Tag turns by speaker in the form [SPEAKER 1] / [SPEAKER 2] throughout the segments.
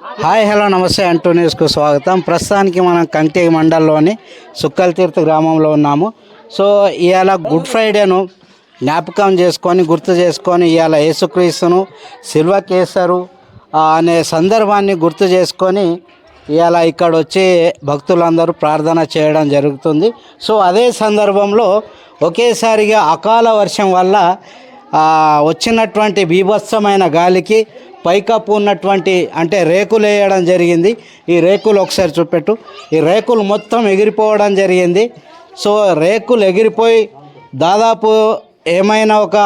[SPEAKER 1] Hi hello నమస్తే. అంటూ న్యూస్కు స్వాగతం. ప్రస్తుతానికి మనం కంటి మండలంలోని సుక్కలతీర్థ గ్రామంలో ఉన్నాము. సో ఇవాళ గుడ్ ఫ్రైడేను జ్ఞాపకం చేసుకొని గుర్తు చేసుకొని ఇవాళ యేసుక్రీస్తును సిల్వ కేసరు అనే సందర్భాన్ని గుర్తు చేసుకొని ఇవాళ ఇక్కడ వచ్చి భక్తులందరూ ప్రార్థన చేయడం జరుగుతుంది. సో అదే సందర్భంలో ఒకేసారిగా అకాల వర్షం వల్ల వచ్చినటువంటి బీభత్సమైన గాలికి పైకప్పు ఉన్నటువంటి అంటే రేకులు వేయడం జరిగింది. ఈ రేకులు ఒకసారి చూపెట్టు. ఈ రేకులు మొత్తం ఎగిరిపోవడం జరిగింది. సో రేకులు ఎగిరిపోయి దాదాపు ఏమైనా ఒక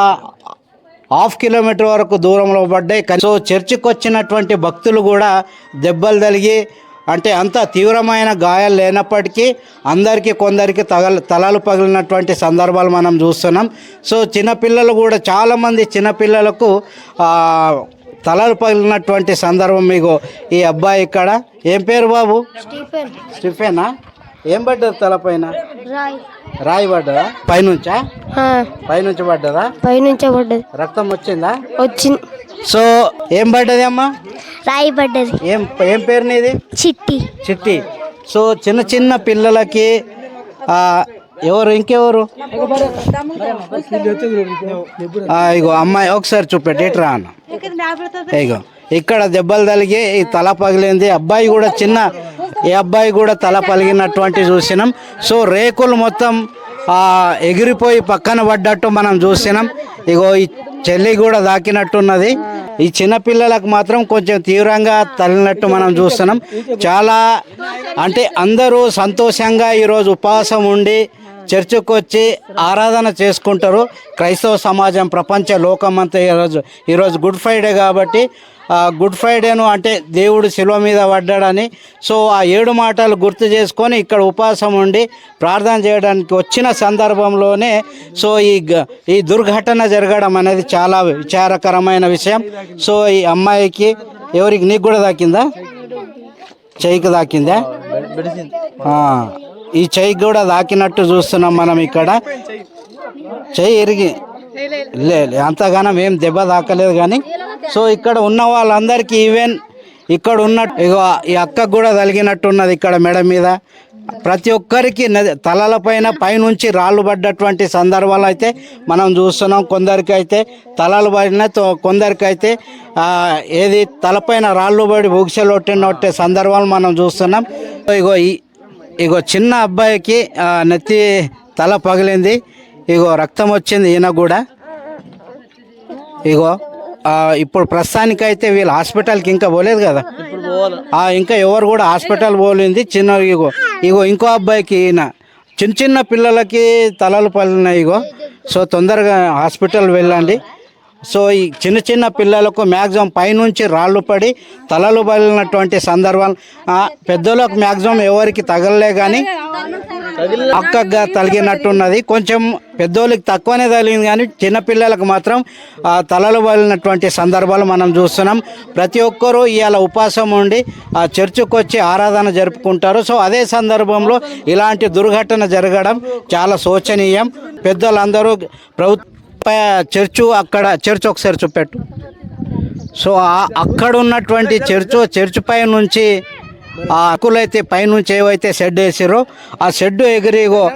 [SPEAKER 1] హాఫ్ కిలోమీటర్ వరకు దూరంలో పడ్డాయి. సో చర్చికి వచ్చినటువంటి భక్తులు కూడా దెబ్బలు తలిగి అంటే అంత తీవ్రమైన గాయాలు లేనప్పటికీ అందరికీ కొందరికి తగల తలలు పగిలినటువంటి సందర్భాలు మనం చూస్తున్నాం. సో చిన్నపిల్లలు కూడా చాలామంది చిన్నపిల్లలకు తలలు పగిలినటువంటి సందర్భం మీకు ఈ అబ్బాయి ఇక్కడ. ఏం పేరు బాబు?
[SPEAKER 2] స్టీఫెన్.
[SPEAKER 1] స్టిఫెనా? ఏం పడ్డది తలపైన
[SPEAKER 2] రాయ్.
[SPEAKER 1] రాయి పడ్డదా? పైనుంచా? పైనుంచి పడ్డదా?
[SPEAKER 2] పైనుంచే పడ్డది.
[SPEAKER 1] రక్తం వచ్చిందా?
[SPEAKER 2] వచ్చింది.
[SPEAKER 1] సో ఏం పడ్డది అమ్మా?
[SPEAKER 2] రాయి పడ్డది
[SPEAKER 1] ఏం ఏం పేరు నీది
[SPEAKER 2] చిట్టి.
[SPEAKER 1] చిట్టి. సో చిన్న చిన్న పిల్లలకి ఆ, ఎవరు ఇంకెవరు? ఇగో అమ్మాయి ఒకసారి చూపెట్టి ఇట్రా అన్న. ఇగో ఇక్కడ దెబ్బలు తగిలి ఈ తల పగిలింది. అబ్బాయి కూడా చిన్న ఈ అబ్బాయి కూడా తల పలిగినటువంటి చూసినాం. సో రేకులు మొత్తం ఎగిరిపోయి పక్కన పడ్డట్టు మనం చూసినాం. ఇగో ఈ చెల్లి కూడా దాకినట్టున్నది. ఈ చిన్నపిల్లలకు మాత్రం కొంచెం తీవ్రంగా తల్లినట్టు మనం చూస్తున్నాం. చాలా అంటే అందరూ సంతోషంగా ఈరోజు ఉపవాసం ఉండి చర్చకు వచ్చి ఆరాధన చేసుకుంటారు. క్రైస్తవ సమాజం ప్రపంచ లోకమంతా ఈరోజు ఈరోజు గుడ్ ఫ్రైడే కాబట్టి గుడ్ ఫ్రైడేను అంటే దేవుడు శిలువ మీద పడ్డాడని. సో ఆ ఏడు మాటలు గుర్తు చేసుకొని ఇక్కడ ఉపవాసం ఉండి ప్రార్థన చేయడానికి వచ్చిన సందర్భంలోనే సో ఈ ఈ దుర్ఘటన జరగడం అనేది చాలా విచారకరమైన విషయం. సో ఈ అమ్మాయికి ఎవరికి నీకు కూడా తాకిందా చెయ్యికి తాకిందా ఈ చెయ్యి కూడా తాకినట్టు చూస్తున్నాం మనం ఇక్కడ. చెయ్యి ఇరిగి లే అంతగానం ఏం దెబ్బ తాకలేదు కానీ సో ఇక్కడ ఉన్న వాళ్ళందరికీ ఈవెన్ ఇక్కడ ఉన్న ఇగో ఈ అక్కకు కూడా తలిగినట్టున్నది ఇక్కడ మెడ మీద. ప్రతి ఒక్కరికి నది- తలలపైన పైనుంచి రాళ్ళు పడ్డటువంటి సందర్భాలు అయితే మనం చూస్తున్నాం. కొందరికైతే తలలు పడిన తో- కొందరికైతే ఏది తలపైన రాళ్ళు పడి బుగిసెలొట్టినట్టే సందర్భాలు మనం చూస్తున్నాం. ఇగో ఈ ఇగో చిన్న అబ్బాయికి నెత్తి తల పగిలింది. ఇగో రక్తం వచ్చింది ఈయన కూడా. ఇగో ఇప్పుడు ప్రస్తుతానికైతే వీళ్ళు హాస్పిటల్కి ఇంకా పోలేదు కదా. ఇంకా ఎవరు కూడా హాస్పిటల్ పోలేదు. చిన్న ఇగో ఇగో ఇంకో అబ్బాయికి ఈయన. చిన్న చిన్న పిల్లలకి తలలు పలినాయి ఇగో. సో తొందరగా హాస్పిటల్ వెళ్ళండి. సో ఈ చిన్న చిన్న పిల్లలకు మ్యాక్సిమం పైనుంచి రాళ్ళు పడి తలలు పగిలినటువంటి సందర్భాలు పెద్దలకు మ్యాక్సిమం ఎవరికి తగలలే కానీ అక్కగా తగిలినట్టున్నది కొంచెం పెద్దోళ్ళకి తక్కువనే తగిలింది కానీ చిన్నపిల్లలకు మాత్రం తలలు పగిలినటువంటి సందర్భాలు మనం చూస్తున్నాం. ప్రతి ఒక్కరూ ఇవాళ ఉపాసం ఉండి ఆ చర్చికి వచ్చి ఆరాధన జరుపుకుంటారు. సో అదే సందర్భంలో ఇలాంటి దుర్ఘటన జరగడం చాలా శోచనీయం. పెద్దలందరూ ప్రభుత్వ చర్చు అక్కడ చర్చ్ ఒకసారి చూపెట్టు. సో అక్కడ ఉన్నటువంటి చర్చు చర్చ్ పై నుంచి ఆ అక్కులైతే పైనుంచి ఏవైతే షెడ్ వేసారో ఆ షెడ్ ఎగిరిగో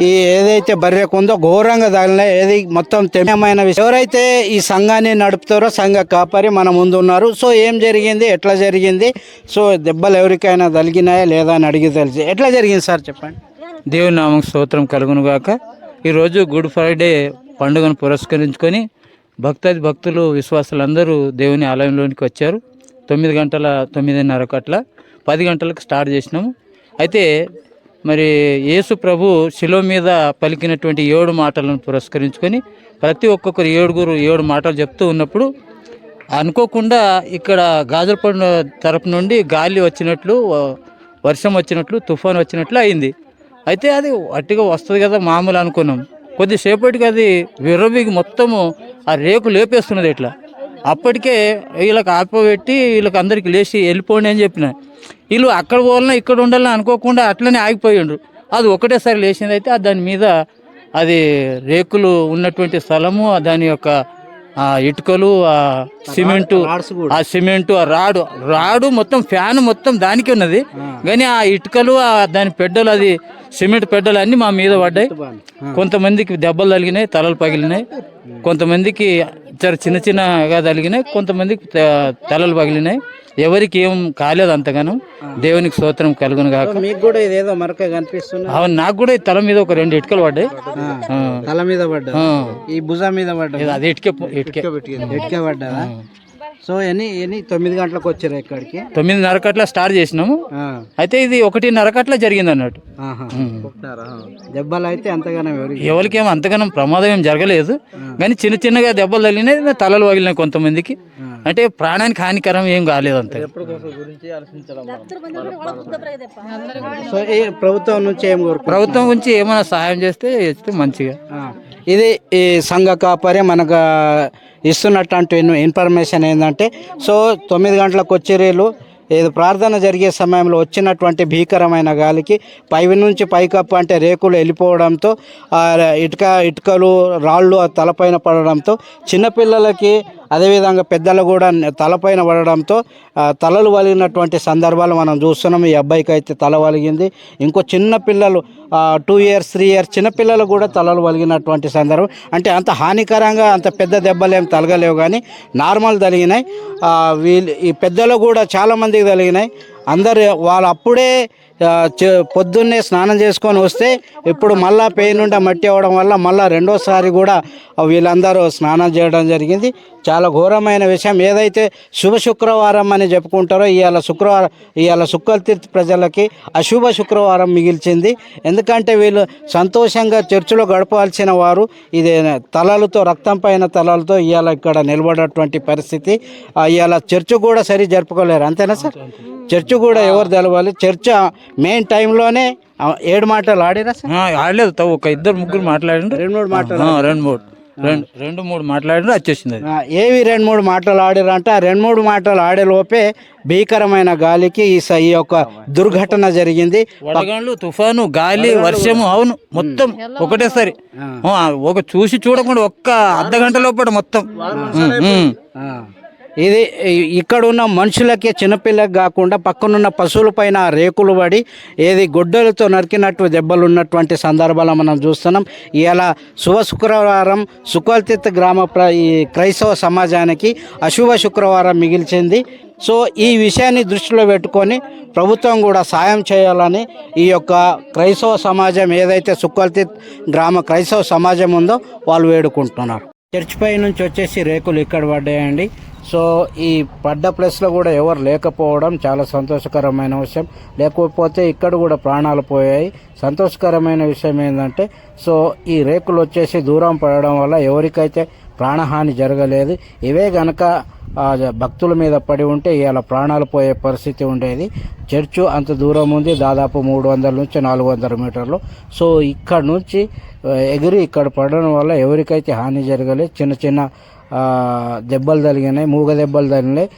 [SPEAKER 1] ఈ ఏదైతే బర్రెకు ఉందో ఘోరంగా తగిలినాయి ఏది మొత్తం తెమ్యమైన విషయం. ఎవరైతే ఈ సంఘాన్ని నడుపుతారో సంఘ కాపరి మన ముందు ఉన్నారు. సో ఏం జరిగింది? ఎట్లా జరిగింది? సో దెబ్బలు ఎవరికైనా తగిలినాయా లేదా అని అడిగి తెలిసి. ఎట్లా జరిగింది సార్? చెప్పండి.
[SPEAKER 3] దేవుని నామం స్తోత్రం కలుగునుగాక. ఈరోజు గుడ్ ఫ్రైడే పండుగను పురస్కరించుకొని భక్తాది భక్తులు విశ్వాసులందరూ దేవుని ఆలయంలోనికి వచ్చారు. తొమ్మిది గంటల తొమ్మిదిన్నరకు అట్లా పది గంటలకు స్టార్ట్ చేసినాము. అయితే మరి యేసు ప్రభు శిలో మీద పలికినటువంటి ఏడు మాటలను పురస్కరించుకొని ప్రతి ఒక్కొక్కరు ఏడుగురు ఏడు మాటలు చెప్తూ ఉన్నప్పుడు అనుకోకుండా ఇక్కడ గాజులపండు తరపు నుండి గాలి వచ్చినట్లు వర్షం వచ్చినట్లు తుఫాన్ వచ్చినట్లు అయింది. అయితే అది అట్టిగా వస్తుంది కదా మామూలు అనుకున్నాం. కొద్దిసేపటికి అది విర్రవిగి మొత్తము ఆ రేకు లేపేస్తున్నది ఇట్లా. అప్పటికే వీళ్ళకి ఆపబెట్టి వీళ్ళకి అందరికి లేచి వెళ్ళిపోండి అని చెప్పిన. వీళ్ళు అక్కడ పోవాలన్నా ఇక్కడ ఉండాలని అనుకోకుండా అట్లనే ఆగిపోయిండ్రు. అది ఒకటేసారి లేచింది అయితే దాని మీద అది రేకులు ఉన్నటువంటి స్థలము దాని యొక్క ఆ ఇటుకలు ఆ సిమెంటు ఆ సిమెంటు ఆ రాడు. రాడు మొత్తం ఫ్యాన్ మొత్తం దానికి ఉన్నది. కానీ ఆ ఇటుకలు ఆ దాని పెడ్డలు అది సిమెంట్ పెడ్డలు అన్నీ మా మీద పడ్డాయి. కొంతమందికి దెబ్బలు తగిలినాయి తలలు పగిలినాయి. కొంతమందికి చిన్న చిన్నగా తగిలినాయి కొంతమందికి తలలు పగిలినాయి. ఎవరికి ఏం కాలేదు అంతగానో. దేవునికి స్తోత్రం కలుగును కాక
[SPEAKER 1] మీకు కూడా ఇదేదో మరక కనిపిస్తుంది
[SPEAKER 3] అవును నాకు కూడా తల మీద ఒక రెండు ఇటుకలు పడ్డాయి.
[SPEAKER 1] తల మీద పడ్డా. ఈ భుజం మీద పడ్డా?
[SPEAKER 3] అది ఇటుకే ఇటుకే.
[SPEAKER 1] ఎట్కే పడ్డా సో ఎన్ని ఎన్ని తొమ్మిది గంటలకు వచ్చారు ఇక్కడికి?
[SPEAKER 3] తొమ్మిది నరకట్ల స్టార్ట్ చేసినాము. అయితే ఇది ఒకటి నరకట్ల జరిగింది అన్నట్టు.
[SPEAKER 1] దెబ్బలు అయితే అంతగానో ఎవరికి?
[SPEAKER 3] ఎవరికి ఏమో అంతగానం ప్రమాదం ఏం జరగలేదు. కానీ చిన్న చిన్నగా దెబ్బలు తగిలినాయి తలలు పగిలినాయి కొంతమందికి. అంటే ప్రాణానికి హానికరం ఏం కాలేదు అంతే.
[SPEAKER 1] సో ఈ ప్రభుత్వం నుంచి ఏం కోరుకు
[SPEAKER 3] ప్రభుత్వం గురించి ఏమైనా సహాయం చేస్తే చేస్తే మంచిగా.
[SPEAKER 1] ఇది ఈ సంఘ కాపరి మనకు ఇస్తున్నటువంటి ఇన్- ఇన్ఫర్మేషన్ ఏంటంటే సో తొమ్మిది గంటలకు వచ్చేరేళ్ళు ఇది ప్రార్థన జరిగే సమయంలో వచ్చినటువంటి భీకరమైన గాలికి పై నుంచి పైకప్పు అంటే రేకులు వెళ్ళిపోవడంతో ఇటుక ఇటుకలు రాళ్ళు తలపైన పడడంతో చిన్నపిల్లలకి అదేవిధంగా పెద్దలు కూడా తలపైన పడడంతో తలలు వలిగినటువంటి సందర్భాలు మనం చూస్తున్నాం. ఈ అబ్బాయికి అయితే తల వలిగింది. ఇంకో చిన్న పిల్లలు టూ ఇయర్స్ త్రీ ఇయర్స్ చిన్నపిల్లలు కూడా తలలు వలిగినటువంటి సందర్భం. అంటే అంత హానికరంగా అంత పెద్ద దెబ్బలు తలగలేవు కానీ నార్మల్ తగిలినాయి వీళ్ళు ఈ పెద్దలు కూడా చాలామందికి తగిలినాయి అందరు వాళ్ళు అప్పుడే పొద్దున్నే స్నానం చేసుకొని వస్తే ఇప్పుడు మళ్ళా పెయిన్ ఉండే మట్టి అవ్వడం వల్ల మళ్ళీ రెండోసారి కూడా వీళ్ళందరూ స్నానం చేయడం జరిగింది. చాలా ఘోరమైన విషయం. ఏదైతే శుభ శుక్రవారం అని చెప్పుకుంటారో ఇవాళ శుక్రవారం ఇవాళ శుక్రతీర్థ ప్రజలకి అశుభ శుక్రవారం మిగిల్చింది. ఎందుకంటే వీళ్ళు సంతోషంగా చర్చిలో గడపాల్సిన వారు ఇది తలలతో రక్తం పైన తలలతో ఇవాళ ఇక్కడ నిలబడేటువంటి పరిస్థితి. ఇవాళ చర్చ్ కూడా సరి జరుపుకోలేరు. అంతేనా సార్? చర్చ్ కూడా ఎవరు తెలవాలి? చర్చ్ మెయిన్ టైంలోనే ఏడు మాటలు ఆడిరా సార్?
[SPEAKER 3] ఆడలేదు. ఒక ఇద్దరు ముగ్గురు మాట్లాడిండ్రు
[SPEAKER 1] రెండు మూడు మాటలు
[SPEAKER 3] రెండు మూడు. రెండు రెండు మూడు మాట్లాడిండ్రు వచ్చేసింది
[SPEAKER 1] ఏవి రెండు మూడు మాటలు ఆడిరంటే ఆ రెండు మూడు మాటలు ఆడే లోపే భీకరమైన గాలికి ఈ స- ఈ యొక్క దుర్ఘటన జరిగింది.
[SPEAKER 3] వడగండ్లు తుఫాను గాలి వర్షము అవును. మొత్తం ఒకటేసారి. ఆ, ఒక చూసి చూడకుండా ఒక్క అర్ధ గంట లోపల మొత్తం.
[SPEAKER 1] ఇది ఇక్కడున్న ఇక్కడ ఉన్న మనుషులకే చిన్నపిల్లకి కాకుండా పక్కనున్న పశువులపైన రేకులు పడి ఏది గొడ్డలతో నరికినట్టు దెబ్బలు ఉన్నటువంటి సందర్భాలు మనం చూస్తున్నాం. ఇలా శుభ శుక్రవారం సుకల్తిత్ గ్రామ ప్ర ఈ క్రైస్తవ సమాజానికి అశుభ శుక్రవారం మిగిల్చింది. సో ఈ విషయాన్ని దృష్టిలో పెట్టుకొని ప్రభుత్వం కూడా సాయం చేయాలని ఈ యొక్క క్రైస్తవ సమాజం ఏదైతే సుకల్తిత్ గ్రామ క్రైస్తవ సమాజం ఉందో వాళ్ళు వేడుకుంటున్నారు. చర్చ్ పై నుంచి వచ్చేసి రేకులు ఇక్కడ పడ్డాయండి. సో ఈ పడ్డ ప్లేస్లో కూడా ఎవరు లేకపోవడం చాలా సంతోషకరమైన విషయం. లేకపోతే ఇక్కడ కూడా ప్రాణాలు పోయాయి. సంతోషకరమైన విషయం ఏంటంటే సో ఈ రేకులు వచ్చేసి దూరం పడడం వల్ల ఎవరికైతే ప్రాణహాని జరగలేదు ఇవే గనక భక్తుల మీద పడి ఉంటే ఇవాళ ప్రాణాలు పోయే పరిస్థితి ఉండేది. చర్చు అంత దూరం ఉంది దాదాపు మూడు వందల నుంచి నాలుగు వందల మీటర్లు. సో ఇక్కడ నుంచి ఎగిరి ఇక్కడ పడడం వల్ల ఎవరికైతే హాని జరగలేదు చిన్న చిన్న దెబ్బలు తగిలినాయి మూగ దెబ్బలు తగిలినాయి.